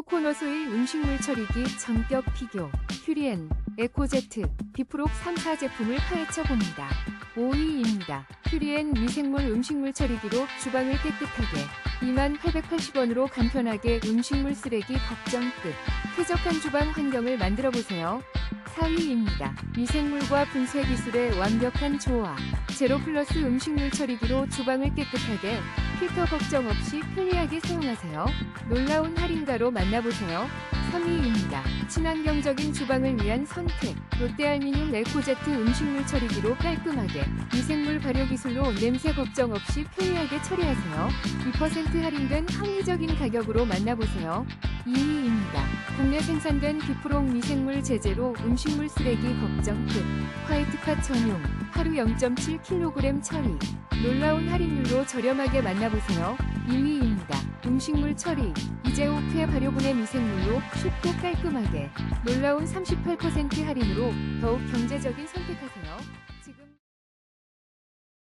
코코넛 오일 음식물 처리기 전격 비교 큐리엔, 에코제트, 비프록 3사 제품을 파헤쳐 봅니다. 5위입니다. 큐리엔 미생물 음식물 처리기로 주방을 깨끗하게 2880원으로 간편하게 음식물 쓰레기 걱정 끝. 쾌적한 주방 환경을 만들어 보세요. 4위입니다. 미생물과 분쇄 기술의 완벽한 조화. 제로 플러스 음식물 처리기로 주방을 깨끗하게 필터 걱정 없이 편리하게 사용하세요. 놀라운 할인가로 만나보세요. 3위입니다. 친환경적인 주방을 위한 선택. 롯데알미늄 에코제트 음식물 처리기로 깔끔하게 미생물 발효 기술로 냄새 걱정 없이 편리하게 처리하세요. 2% 할인된 합리적인 가격으로 만나보세요. 2위입니다. 국내 생산된 비프록 미생물 제재로 음식물 쓰레기 걱정 끝. 화이트카 전용 하루 0.7kg 처리. 놀라운 할인율로 저렴하게 만나보세요. 2위입니다. 음식물 처리. 이제 오케 발효분해 미생물로 쉽고 깔끔하게. 놀라운 38% 할인으로 더욱 경제적인 선택하세요.